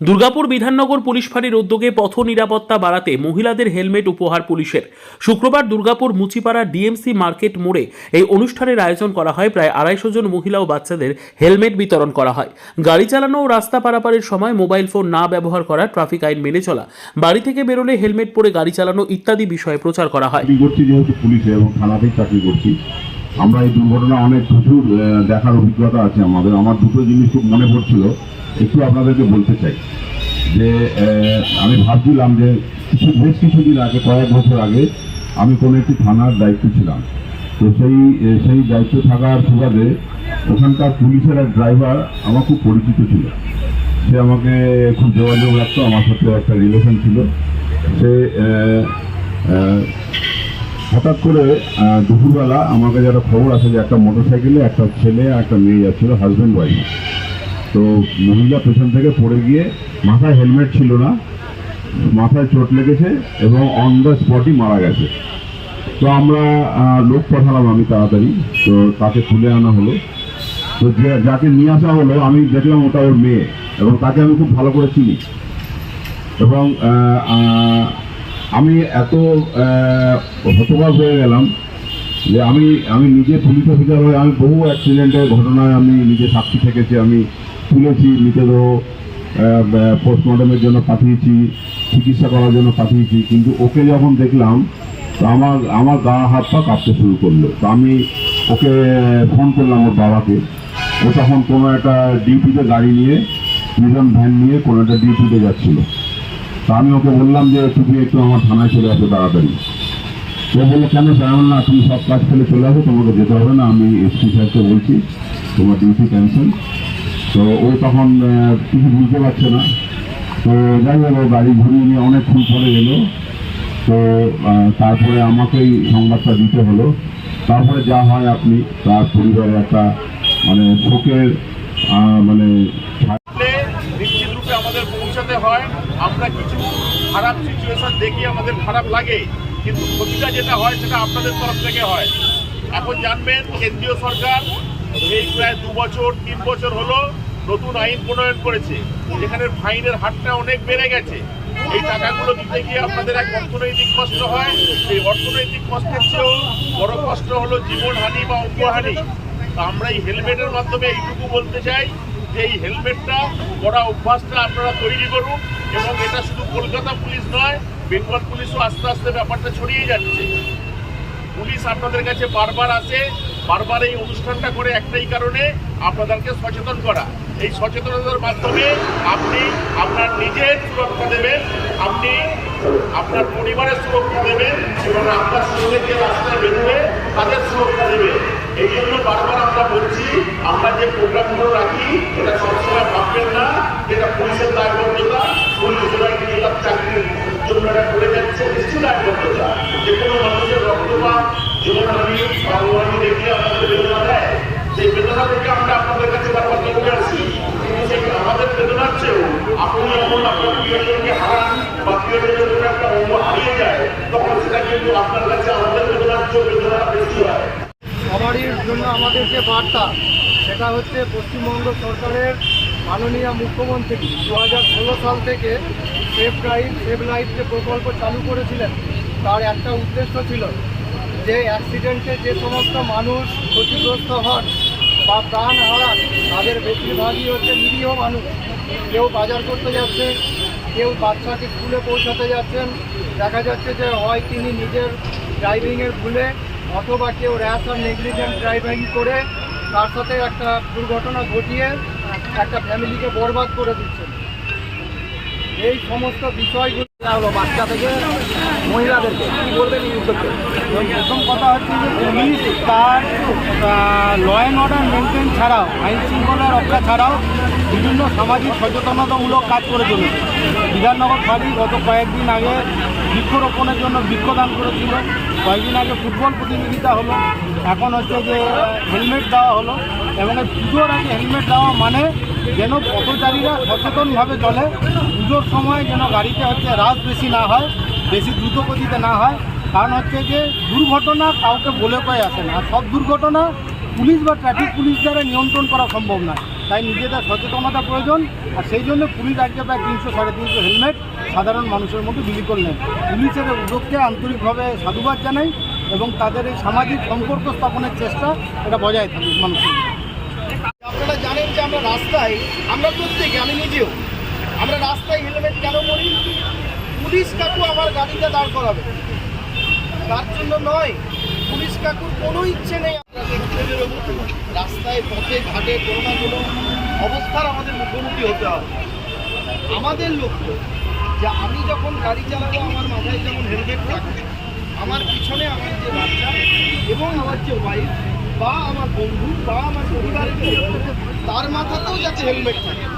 Durgapur Bidhannagar police ফাঁড়ির উদ্যোগে পথ নিরাপত্তা বাড়াতে মহিলাদের হেলমেট উপহার পুলিশের। শুক্রবার দুর্গাপুর মুচিপাড়া ডিএমসি মার্কেট মোড়ে এই অনুষ্ঠানের আয়োজন করা হয়। প্রায় আড়াইশো জন মহিলা ও বাচ্চাদের হেলমেট বিতরণ করা হয়। গাড়ি চালানো ও রাস্তা পারাপারের সময় মোবাইল ফোন না ব্যবহার করা ট্রাফিক আইন মেনে চলা, বাড়ি থেকে বেরোলে হেলমেট পরে গাড়ি চালানো ইত্যাদি বিষয়ে প্রচার করা হয়। আমরা এই দুর্ঘটনা অনেক প্রচুর দেখার অভিজ্ঞতা আছে আমাদের। আমার দুটো জিনিস খুব মনে পড়ছিল। একটু আপনাদেরকে বলতে চাই যে আমি ভাবছিলাম যে কিছু, বেশ কিছুদিন আগে, কয়েক বছর আগে, আমি কোনো একটি থানার দায়িত্ব ছিলাম। তো সেই সেই দায়িত্ব থাকার সুবাদে ওখানকার পুলিশের এক ড্রাইভার আমার খুব পরিচিত ছিল। সে আমাকে খুব যোগাযোগ রাখতো, আমার সাথে একটা রিলেশন ছিল। সে হঠাৎ করে দুপুরবেলা কাছে একটা খবর আছে যে একটা মোটর সাইকেলে একটা ছেলে আর একটা মেয়ে যাচ্ছিল হাজব্যান্ড ওয়াইফ তো মহিলা পেছন থেকে পড়ে গিয়ে মাথায় হেলমেট ছিল না মাথায় চোট লেগেছে এবং অন দ্য স্পটই মারা গেছে। তো আমরা লোক পাঠালাম আমি তাড়াতাড়ি তো তাকে তুলে আনা হলো। তো যাকে নিয়ে আসা হলো আমি দেখলাম ওটা ওর মেয়ে এবং তাকে আমি খুব ভালো করে চিনি। এবং আমি এত আহ, হতবাক হয়ে গেলাম যে আমি আমি নিজে পুলিশ অফিসার হয়ে আমি বহু অ্যাক্সিডেন্টের ঘটনায় আমি নিজে সাক্ষী থেকেছি আমি তুলেছি মৃতদেহ পোস্টমর্টমের জন্য পাঠিয়েছি, চিকিৎসা করার জন্য পাঠিয়েছি, কিন্তু ওকে যখন দেখলাম, তো আমার আমার গা হাত পা কাঁপতে শুরু করল। তো আমি ওকে ফোন করলাম ওর বাবাকে। ও তখন কোনো একটা ডিউটিতে গাড়ি নিয়ে দুজন ভ্যান নিয়ে কোনো একটা ডিউটিতে যাচ্ছিল। তো আমি ওকে বললাম যে, তুমি একটু আমার থানায় চলে আসো তাড়াতাড়ি। ও বলল, কেন স্যার? না, তুমি সব কাজ ফেলে চলে আসো, তোমাকে যেতে হবে না, আমি এসপি স্যারকে বলছি, তোমার ডিউটি ক্যান্সেল তো ও তখন কিছু বুঝতে পারছে না। তো যাই হোক, ও গাড়ি ঘুরিয়ে নিয়ে অনেকক্ষণ পরে এলো। তো তারপরে আমাকেই সংবাদটা দিতে হলো। তারপরে যা হয় আপনি, তার পরিবারে একটা মানে শোকের মানে নিশ্চিত রূপে আমাদের পৌঁছাতে হয়। আমরা কিছু খারাপ সিচুয়েশন দেখি, আমাদের খারাপ লাগে। কিন্তু ক্ষতিটা যেটা হয়, সেটা আপনাদের তরফ থেকে হয়। এখন জানবেন, কেন্দ্রীয় সরকার এই প্রায় দু বছর, তিন বছর হলো নতুন আইন প্রণয়ন করেছে। যেখানে ফাইনের হারটা অনেক বেড়ে গেছে। এই টাকাগুলো দিতে গিয়ে আপনাদের এক অর্থনৈতিক কষ্ট হয়। সেই অর্থনৈতিক কষ্টের চেয়েও বড় কষ্ট হলো জীবনহানি বা অঙ্গহানি। আমরা এই হেলমেটের মাধ্যমে এইটুকু বলতে চাই যে এই হেলমেটটা পরা অভ্যাসটা আপনারা তৈরি করুন এবং এটা শুধু কলকাতা পুলিশ নয়, বেঙ্গল পুলিশও আস্তে আস্তে ব্যাপারটা ছড়িয়ে যাচ্ছে। পুলিশ আপনাদের কাছে বারবার আসে বারবার এই অনুষ্ঠানটা করে একটাই কারণে আপনাদেরকে সচেতন করা। এই সচেতনতার মাধ্যমে আপনি আপনার নিজের সুরক্ষা দেবেন, আপনি আপনার পরিবারের সুরক্ষা দেবেন এবং আপনার সঙ্গে যে রাস্তায় বেরোবে, তাদের সুরক্ষা দেবেন। এই জন্য বারবার আমরা বলছি, আমরা যে প্রোগ্রামগুলো রাখি, এটা সবসময় ভাববেন না যেটা পুলিশের দায়বদ্ধতা পুলিশেরা নিজের চাকরির জন্য এটা করে যাচ্ছে নিশ্চয় দায়বদ্ধতা যে কোনো মানুষের রক্তপাত জীবনহানি বা অঙ্গহানি দেখলে আমাদের বেদনা দেয় সেই বেদনা থেকে আমরা আপনাদের কাছে বারবার চলে আসি কিন্তু সেই আমাদের বেদনার চেয়েও আপনি যখন আপনার প্রিয়জনকে হারান বা প্রিয়জনের জন্য একটা অঙ্গ হারিয়ে যায় তখন সেটা কিন্তু আপনার কাছে আমাদের বেদনার চেয়েও বেদনাটা বেশি হয় সবারই জন্য আমাদের যে বার্তা, সেটা হচ্ছে পশ্চিমবঙ্গ সরকারের মাননীয় মুখ্যমন্ত্রী দু হাজার ষোলো সাল থেকে সেফ ড্রাইভ সেভ লাইফ যে প্রকল্প চালু করেছিলেন, তার একটা উদ্দেশ্য ছিল যে অ্যাক্সিডেন্টে যে সমস্ত মানুষ ক্ষতিগ্রস্ত হন বা প্রাণ হারান, তাদের বেশিরভাগই হচ্ছে নিরীহ মানুষ। কেউ বাজার করতে যাচ্ছে কেউ বাচ্চাকে স্কুলে পৌঁছাতে যাচ্ছেন দেখা যাচ্ছে যে হয় তিনি নিজের ড্রাইভিংয়ের ভুলে অথবা কেউ র্যাশ আর নেগলিজেন্ট ড্রাইভিং করে তার সাথে একটা দুর্ঘটনা ঘটিয়ে একটা ফ্যামিলিকে বরবাদ করে দিচ্ছেন। এই সমস্ত বিষয়গুলো বাচ্চা থেকে মহিলাদেরকে কী বলবেন এই প্রথম কথা হচ্ছে পুলিশ, তার ল অর্ডার মেনটেন ছাড়াও, আইন রক্ষা ছাড়াও বিভিন্ন সামাজিক সচেতনতামূলক কাজ করে চলেছে। বিধাননগর ফাঁড়ি গত কয়েকদিন আগে বৃক্ষরোপণের জন্য বৃক্ষদান করেছিল। কয়েকদিন আগে ফুটবল প্রতিযোগিতা হলো। এখন হচ্ছে যে হেলমেট দেওয়া হলো এবং এই পুজোর আগে হেলমেট দেওয়া মানে যেন পথচারীরা সচেতনভাবে চলে। পুজোর সময় যেন গাড়িতে হচ্ছে রাশ বেশি না হয়, বেশি দ্রুত গতিতে না হয়। কারণ হচ্ছে যে, দুর্ঘটনা কাউকে বলে কয়ে আসে না। সব দুর্ঘটনা পুলিশ বা ট্রাফিক পুলিশ দ্বারা নিয়ন্ত্রণ করা সম্ভব নয়। তাই নিজেদের সচেতনতা প্রয়োজন। আর সেই জন্য পুলিশ আজকে প্রায় তিনশো, সাড়ে তিনশো হেলমেট সাধারণ মানুষের মধ্যে বিলি করলেন। পুলিশের উদ্যোগকে আন্তরিকভাবে সাধুবাদ জানাই এবং তাদের এই সামাজিক সম্পর্ক স্থাপনের চেষ্টা এটা বজায় থাকুক মানুষের আমরা রাস্তায়, আমরা প্রত্যেকে, আমি নিজেও, আমরা রাস্তায় হেলমেট কেন পরি? পুলিশ কাকু আমার গাড়িতে দাঁড় করাবে। তার জন্য নয়, পুলিশ কাকুর কোনো ইচ্ছে নেই রাস্তায়, পথে, ঘাটে, কোনো না কোনো অবস্থার আমাদের মুখোমুখি হতে হবে। আমাদের লক্ষ্য যে আমি যখন গাড়ি চালাবো, আমার মাথায় যেমন হেলমেট থাকবে আমার পিছনে আমার যে বাচ্চা এবং আমার যে ওয়াইফ বা আমার বন্ধু বা আমার পরিবারের তার মাথাতেও যাতে হেলমেট থাকে।